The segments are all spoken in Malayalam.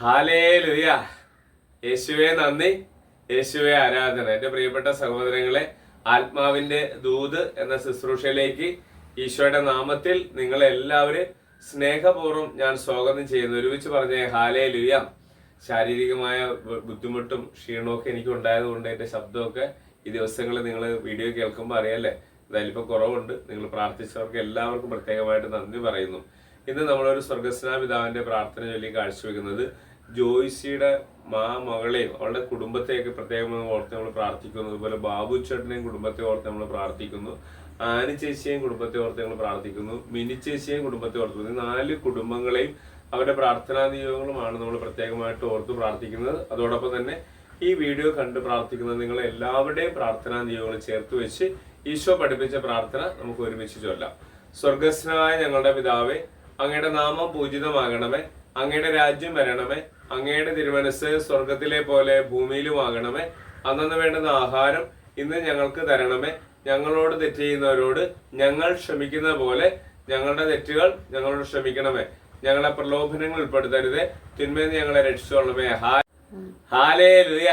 ഹാലേ ലുയ യേശുവെ നന്ദി. യേശുവെ ആരാധന. എന്റെ പ്രിയപ്പെട്ട സഹോദരങ്ങളെ ആത്മാവിന്റെ ദൂത് എന്ന ശുശ്രൂഷയിലേക്ക് ഈശോയുടെ നാമത്തിൽ നിങ്ങളെ എല്ലാവരും സ്നേഹപൂർവം ഞാൻ സ്വാഗതം ചെയ്യുന്നു. ഒരുമിച്ച് പറഞ്ഞ ഹാലേ ലുയ ശാരീരികമായ ബുദ്ധിമുട്ടും ക്ഷീണമൊക്കെ എനിക്ക് ഉണ്ടായതുകൊണ്ട് എന്റെ ശബ്ദമൊക്കെ ഈ ദിവസങ്ങളിൽ നിങ്ങൾ വീഡിയോ കേൾക്കുമ്പോൾ അറിയാലേ എന്തായാലും ഇപ്പൊ കുറവുണ്ട്. നിങ്ങൾ പ്രാർത്ഥിച്ചവർക്ക് എല്ലാവർക്കും പ്രത്യേകമായിട്ട് നന്ദി പറയുന്നു. ഇന്ന് നമ്മളൊരു സ്വർഗസ്നാ പിതാവിന്റെ പ്രാർത്ഥന ചൊല്ലി കാഴ്ചവെക്കുന്നത് ജോയിസിയുടെ മാ മകളെയും അവളുടെ കുടുംബത്തെയൊക്കെ പ്രത്യേകം ഓർത്ത് നമ്മൾ പ്രാർത്ഥിക്കുന്നു. അതുപോലെ ബാബു ചേട്ടനെയും കുടുംബത്തെ ഓർത്ത് നമ്മൾ പ്രാർത്ഥിക്കുന്നു. ആനി ചേച്ചിയെയും കുടുംബത്തെ ഓർത്ത് നമ്മൾ പ്രാർത്ഥിക്കുന്നു. മിനി ചേച്ചിയെയും കുടുംബത്തെ ഓർത്ത് നാല് കുടുംബങ്ങളെയും അവരുടെ പ്രാർത്ഥനാ നിയോഗങ്ങളുമാണ് നമ്മൾ പ്രത്യേകമായിട്ട് ഓർത്ത് പ്രാർത്ഥിക്കുന്നത്. അതോടൊപ്പം തന്നെ ഈ വീഡിയോ കണ്ട് പ്രാർത്ഥിക്കുന്ന നിങ്ങൾ എല്ലാവരുടെയും പ്രാർത്ഥനാ നിയോഗങ്ങൾ ചേർത്ത് വെച്ച് ഈശോ പഠിപ്പിച്ച പ്രാർത്ഥന നമുക്ക് ഒരുമിച്ച് ചൊല്ലാം. സ്വർഗസ്നായ ഞങ്ങളുടെ പിതാവേ അങ്ങയുടെ നാമം പൂജിതമാകണമേ. അങ്ങയുടെ രാജ്യം വരണമേ. അങ്ങയുടെ തിരുമനസ് സ്വർഗത്തിലെ പോലെ ഭൂമിയിലുമാകണമേ. അന്നു വേണ്ടുന്ന ആഹാരം ഇന്ന് ഞങ്ങൾക്ക് തരണമേ. ഞങ്ങളോട് തെറ്റ് ചെയ്യുന്നവരോട് ഞങ്ങൾ ക്ഷമിക്കുന്ന പോലെ ഞങ്ങളുടെ തെറ്റുകൾ ഞങ്ങളോട് ക്ഷമിക്കണമേ. ഞങ്ങളെ പ്രലോഭനങ്ങൾ ഉൾപ്പെടുത്തരുതേ. തിന്മയിൽ ഞങ്ങളെ രക്ഷിച്ചോളണമേ. ഹാലേ ലുയ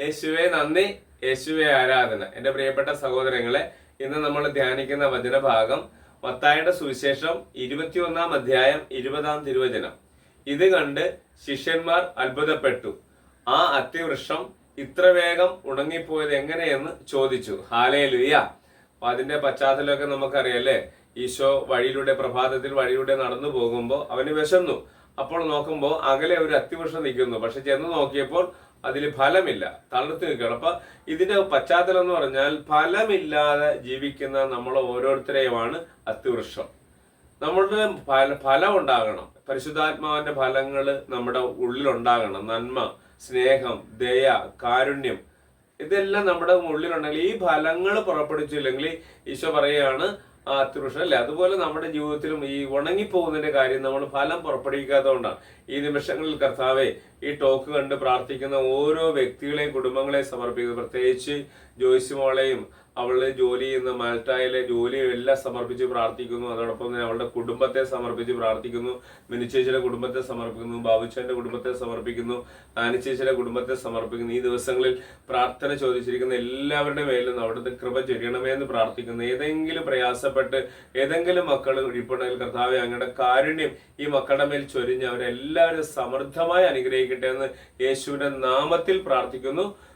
യേശുവെ നന്ദി. യേശുവെ ആരാധന. എന്റെ പ്രിയപ്പെട്ട സഹോദരങ്ങളെ ഇന്ന് നമ്മൾ ധ്യാനിക്കുന്ന വചനഭാഗം മത്തായുടെ സുവിശേഷം ഇരുപത്തിയൊന്നാം അധ്യായം ഇരുപതാം തിരുവചനം. ഇത് കണ്ട് ശിഷ്യന്മാർ അത്ഭുതപ്പെട്ടു. ആ അത്തിവൃക്ഷം ഇത്ര വേഗം ഉണങ്ങിപ്പോയത് എങ്ങനെയെന്ന് ചോദിച്ചു. ഹാലേ ലുയ അപ്പൊ അതിന്റെ പശ്ചാത്തലമൊക്കെ നമുക്കറിയല്ലേ? ഈശോ വഴിയിലൂടെ പ്രഭാതത്തിൽ വഴിയിലൂടെ നടന്നു പോകുമ്പോൾ അവന് വിശന്നു. അപ്പോൾ നോക്കുമ്പോൾ അകലെ ഒരു അത്തിവൃക്ഷം നിൽക്കുന്നു. പക്ഷെ ചെന്ന് നോക്കിയപ്പോൾ അതിൽ ഫലമില്ല. തളർത്തി നിൽക്കണം അപ്പൊ ഇതിന്റെ പശ്ചാത്തലം എന്ന് പറഞ്ഞാൽ ഫലമില്ലാതെ ജീവിക്കുന്ന നമ്മൾ ഓരോരുത്തരെയുമാണ് അത്തിവൃക്ഷം. നമ്മളുടെ ഫല ഫലം ഉണ്ടാകണം. പരിശുദ്ധാത്മാവിന്റെ ഫലങ്ങൾ നമ്മുടെ ഉള്ളിലുണ്ടാകണം. നന്മ സ്നേഹം ദയ കാരുണ്യം ഇതെല്ലാം നമ്മുടെ ഉള്ളിലുണ്ടെങ്കിൽ ഈ ഫലങ്ങൾ പുറപ്പെടുവിച്ചില്ലെങ്കിൽ ഈശോ പറയുകയാണ് അത്യുഷ അല്ലേ? അതുപോലെ നമ്മുടെ ജീവിതത്തിലും ഈ ഉണങ്ങിപ്പോകുന്നതിന്റെ കാര്യം നമ്മൾ ഫലം പുറപ്പെടുവിക്കാത്തതുകൊണ്ടാണ്. ഈ നിമിഷങ്ങളിൽ കർത്താവെ ഈ ടോക്ക് കണ്ട് പ്രാർത്ഥിക്കുന്ന ഓരോ വ്യക്തികളെയും കുടുംബങ്ങളെയും സമർപ്പിക്കുന്നത് പ്രത്യേകിച്ച് ജോയ്സി മോളെയും അവളുടെ ജോലി ചെയ്യുന്ന മാൽട്ടായിലെ ജോലിയും എല്ലാം സമർപ്പിച്ച് പ്രാർത്ഥിക്കുന്നു. അതോടൊപ്പം തന്നെ അവളുടെ കുടുംബത്തെ സമർപ്പിച്ച് പ്രാർത്ഥിക്കുന്നു. മിനിച്ചേച്ചിയുടെ കുടുംബത്തെ സമർപ്പിക്കുന്നു. ബാബുച്ചന്റെ കുടുംബത്തെ സമർപ്പിക്കുന്നു. ആനിച്ചേച്ചിയുടെ കുടുംബത്തെ സമർപ്പിക്കുന്നു. ഈ ദിവസങ്ങളിൽ പ്രാർത്ഥന ചോദിച്ചിരിക്കുന്ന എല്ലാവരുടെ മേലും അവിടുത്തെ കൃപ ചൊരിയണമേ എന്ന് പ്രാർത്ഥിക്കുന്നു. ഏതെങ്കിലും പ്രയാസപ്പെട്ട് ഏതെങ്കിലും മക്കൾ ഇരിപ്പുണ്ടെങ്കിൽ കർത്താവ് അങ്ങയുടെ കാരുണ്യം ഈ മക്കളുടെ മേൽ ചൊരിഞ്ഞ് അവരെല്ലാവരും സമൃദ്ധമായി അനുഗ്രഹിക്കട്ടെ എന്ന് യേശുവിന്റെ നാമത്തിൽ പ്രാർത്ഥിക്കുന്നു.